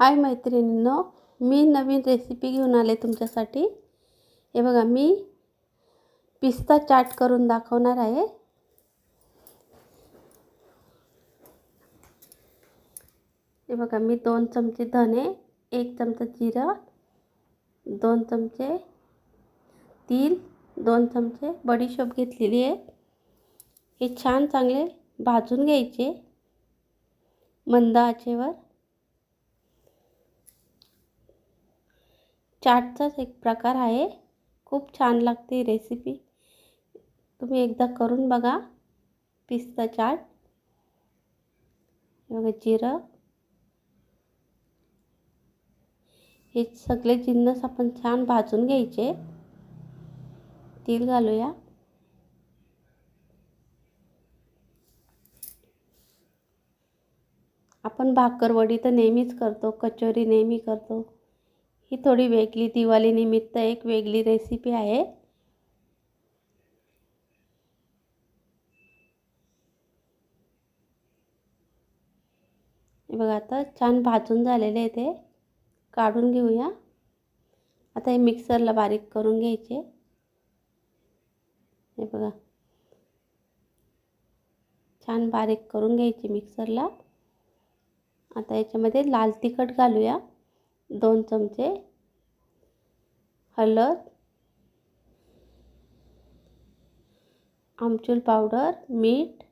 हाय मैत्रिणींनो मी नवीन रेसिपी घेऊन आले तुमच्यासाठी. हे बघा मी पिस्ता चाट करून दाखवणार आहे. हे बघा मी दोन चमचे धने एक चमचा जिरा दोन चमचे तील दोन चमचे बडीशोप घेतलेली आहे. हे छान चांगले भाजून घ्यायचे मंद आचेवर. चाटचाच एक प्रकार आहे. खूप छान लागते रेसिपी तुम्ही एकदा करून बघा. पिस्ता चाट. बघा जिरं. हे सगळे जिन्नस आपण छान भाजून घ्यायचे. तेल घालूया. आपण भाकरवडी तर नेहमीच करतो. कचोरी नेहमी करतो. ही थोडी वेगळी दिवाळीनिमित्त एक वेगळी रेसिपी आहे. बघा आता छान भाजून झालेले आहे ते. काढून घेऊया. आता हे मिक्सरला बारीक करून घ्यायचे. हे बघा. छान बारीक करून घ्यायचे मिक्सरला आता याच्यामध्ये लाल तिखट घालूया. दोन चमचे हळद आमचूर पावडर मीठ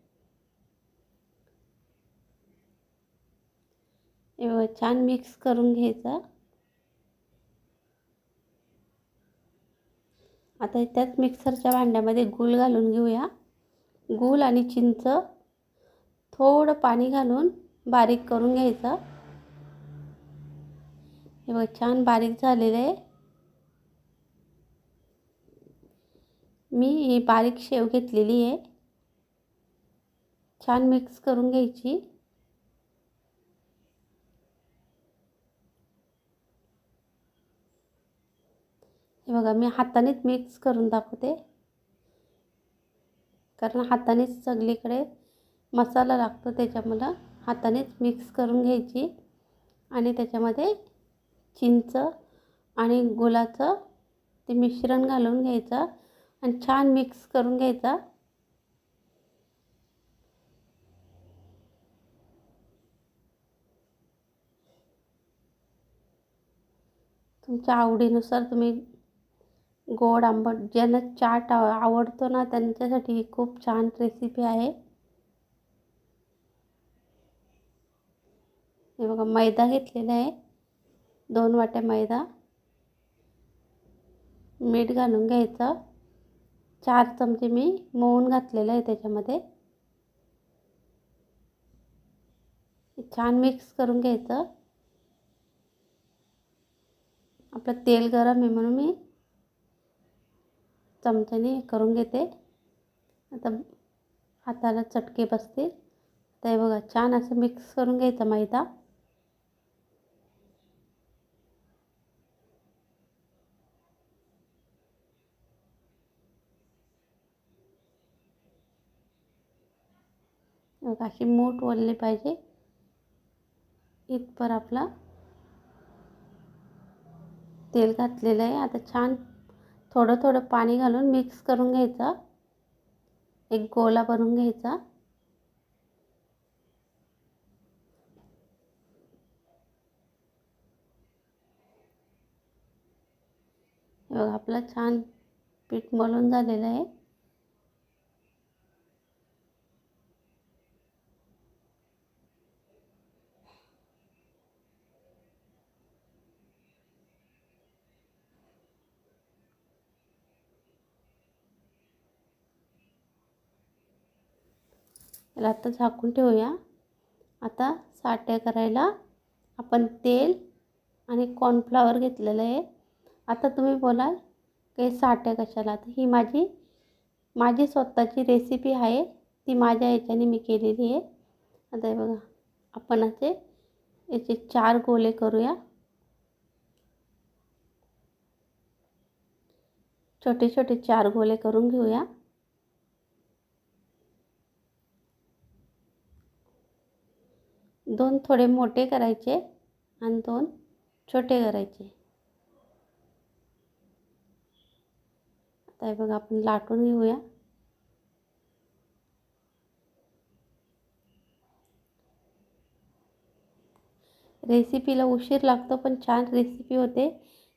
छान मिक्स करून घ्यायचा. आता त्याच मिक्सरच्या भांड्यामध्ये गूळ घालून घेऊया. गूळ आणि चिंच थोडं पाणी घालून बारीक करून घ्यायचं. हे बघ छान बारीक झालेलं आहे. मी ही बारीक शेव घेतलेली आहे. छान मिक्स करून घ्यायची. हे बघा मी हातानेच मिक्स करून दाखवते. कारण हातानेच सगळीकडे मसाला लागतो त्याच्यामुळं हातानेच मिक्स करून घ्यायची आणि त्याच्यामध्ये चिंच आणि गुलाचं ते मिश्रण घालून घ्यायचं आणि छान मिक्स करून घ्यायचा. तुमच्या आवडीनुसार तुम्ही गोड आंबट ज्यांना चाट आवडतो ना त्यांच्यासाठी ही खूप छान रेसिपी आहे. हे बघा मैदा घेतलेला आहे. दोन वाट्या मैदा मीठ घालून घ्यायचं. चार चमचे मी मोहून घातलेलं आहे त्याच्यामध्ये. छान मिक्स करून घ्यायचं. आपलं तेल गरम आहे म्हणून मी चमच्याने करून घेते. आता हाताला चटके बसतील. तर हे बघा छान असं मिक्स करून घ्यायचं मैदा. अशी मूठ ओढली पाहिजे. इथपर आपला तेल घातलेलं आहे. आता छान थोडं थोडं पाणी घालून मिक्स करून घ्यायचा. एक गोला बनवून घ्यायचा. बघा आपलं छान पीठ मळून झालेलं आहे. याला आता झाकून ठेवूया. आता साट्या करायला आपण तेल आणि कॉर्नफ्लावर घेतलेलं आहे. आता तुम्ही बोलाल की साठ्या कशाला? तर ही माझी माझी स्वतःची रेसिपी आहे. ती माझ्या याच्याने मी केलेली आहे. आता हे बघा आपण असे याचे चार गोले करूया. छोटे छोटे चार गोले करून घेऊया. दोन थोडे मोठे करायचे आणि दोन छोटे करायचे. आता हे बघा आपण लाटून घेऊया. रेसिपीला उशीर लागतो पण छान रेसिपी होते.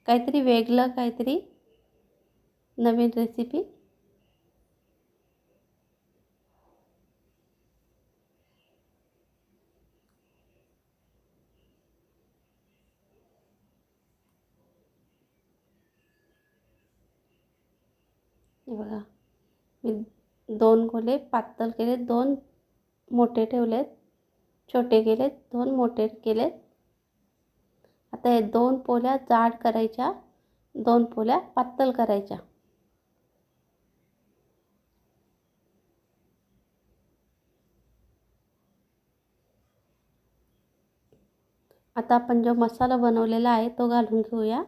काहीतरी वेगळं काहीतरी नवीन रेसिपी. हे बघा. मी दोन गोले पातळ केले दोन मोठे ठेवलेत छोटे केलेत दोन मोठे केलेत. आता हे दोन पोल्या जाड करायच्या दोन पोल्या पातळ करायच्या. आता आपण जो मसाला बनवलेला आहे तो घालून घेऊया.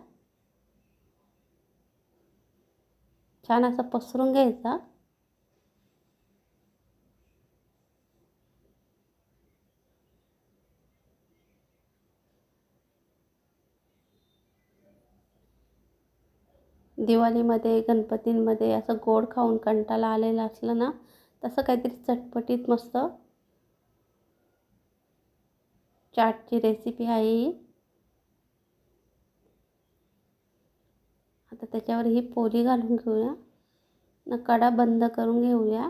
छान असा पसरून घ्यायचा. दिवाळीमध्ये गणपतींमध्ये असं गोड खाऊन कंटाळा आलेला असला ना तसं काहीतरी चटपटीत मस्त. चाटची रेसिपी आहे ही आता त्याच्यावर ही पोली घालून घेऊया. न कडा बंद करून घेऊया.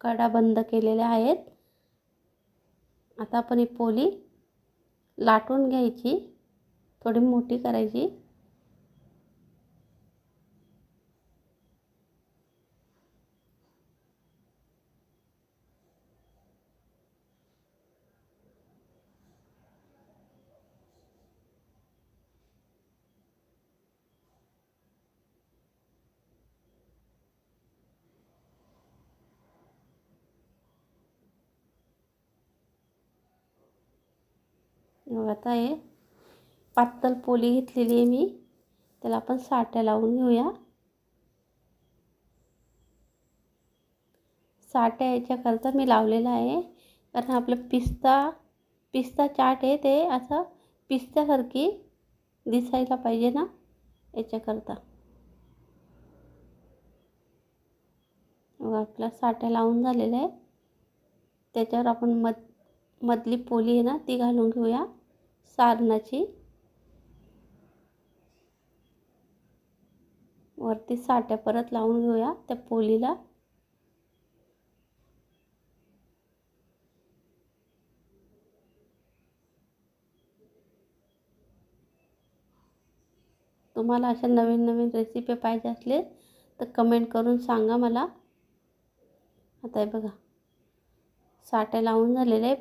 कडा बंद केलेल्या आहेत. आता आपण ही पोली लाटून घ्यायची. थोडी मोठी करायची. आता आहे. पातळ पोली घेतलेली आहे मी. त्याला आपण साठ्या लावून घेऊया. साठ्या याच्याकरता मी लावलेला आहे. कारण आपलं पिस्ता पिस्ता चाट आहे ते. असं पिस्त्यासारखी दिसायला पाहिजे ना याच्याकरता. मग आपला साठ्या लावून झालेल्या आहे. त्याच्यावर आपण मध मधली पोली आहे ना ती घालून घेऊया. सारणाची. वरती साठ्या परत लावून घेऊया त्या पोलीला. तुम्हाला अशा नवीन नवीन रेसिपी पाहिजे असले तर कमेंट करून सांगा मला. आता हे बघा. साठ्या लावून झालेल्या आहे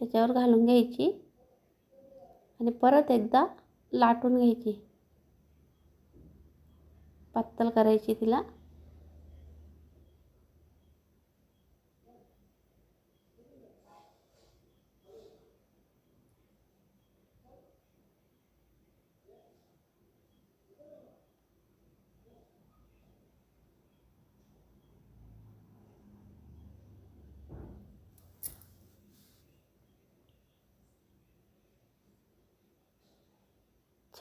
त्याच्यावर घालून घ्यायची. आणि परत एकदा लाटून घ्यायची. पातळ करायची तिला.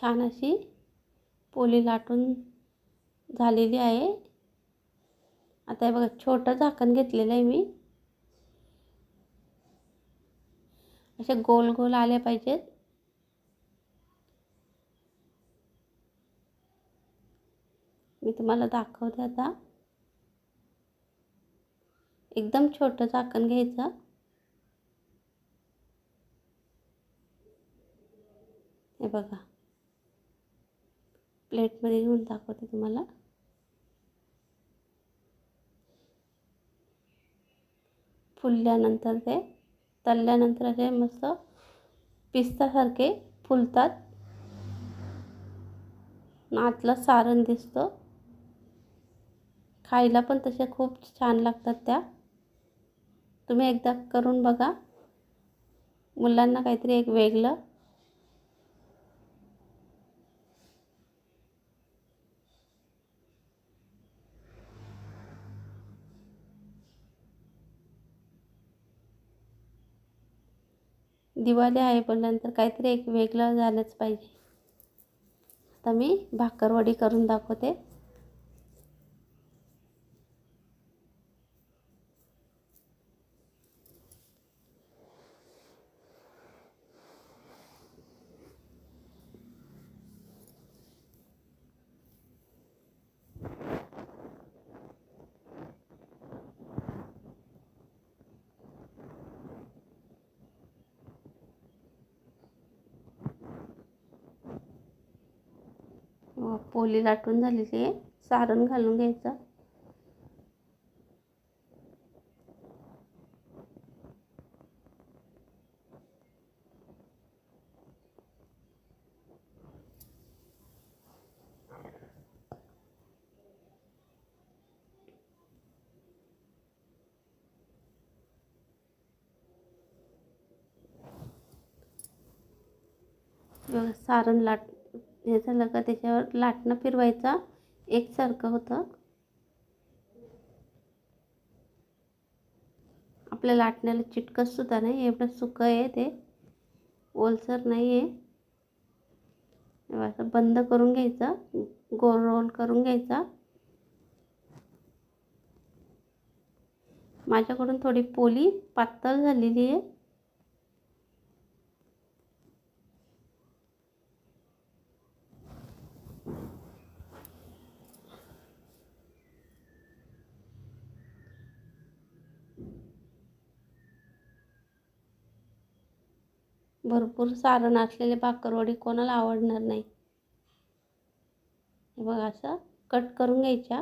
छान अशी पोली लाटून झालेली आहे. आता हे बघा छोटं झाकण घेतलेलं आहे मी. असे गोल गोल आले पाहिजेत. मी तुम्हाला दाखवते आता. एकदम छोटं झाकण घ्यायचं. हे बघा. प्लेटमध्ये घेऊन दाखवते तुम्हाला. फुलल्यानंतर ते तळल्यानंतर असे मस्त पिस्तासारखे फुलतात. आतलं सारण दिसतं. खायला पण तसे खूप छान लागतात त्या. तुम्ही एकदा करून बघा. मुलांना काहीतरी एक वेगळं दिवाळी आहे बोलल्यानंतर काहीतरी एक वेगळं झालंच पाहिजे. आता मी भाकरवडी करून दाखवते. पोली लाटून झालेली आहे सारण घालून घ्यायचं. सारण लाट हे झालं का त्याच्यावर लाटणं फिरवायचा. एकसारखं होतं. आपल्या लाटण्याला चिटकत सुद्धा नाही एवढं सुकं आहे ते. ओलसर नाही आहे असं बंद करून घ्यायचं गोल रोल करून घ्यायचा. माझ्याकडून थोडी पोली पातळ झालेली आहे. भरपूर सारण असलेले भाकरवडी कोणाला आवडणार नाही. हे बघा असं कट करून घ्यायच्या.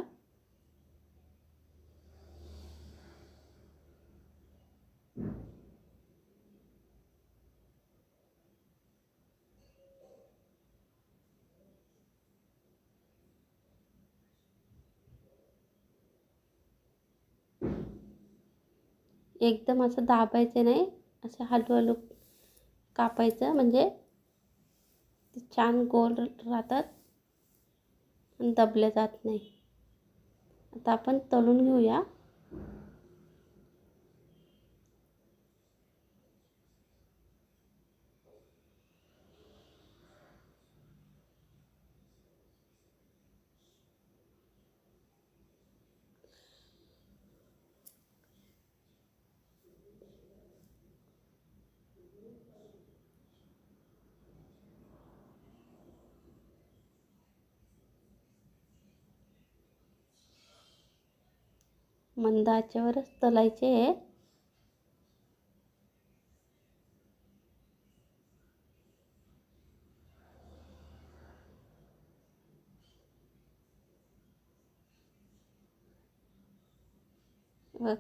एकदम असं दाबायचं नाही असं हलू हलू कापायचं म्हणजे ते छान गोल राहतात आणि दबले जात नाही. आता आपण तळून घेऊया. मंद आचेवरच तलायचे आहे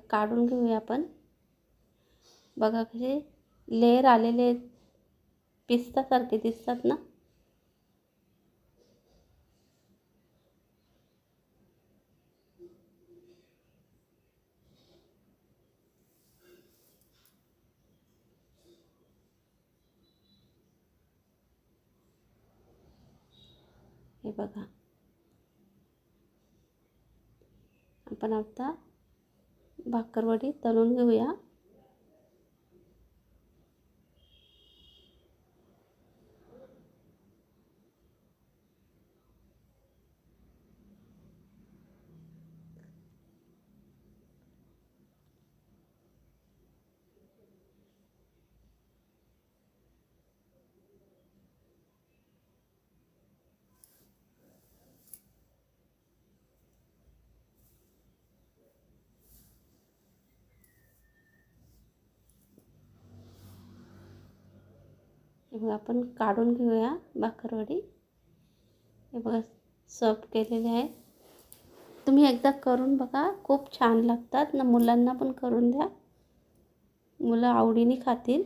काढून घेऊया आपण. बघा कसे लेअर आलेले पिस्तासारखे दिसतात ना हे बघा. आपण आता भाकरवडी तळून घेऊया. हे बघा आपण काढून घेऊया भाकरवडी. हे बघा सर्व केलेले आहे तुम्ही एकदा करून बघा खूप छान लागतात. ना मुलांना पण करून द्या. मुलं आवडीने खातील.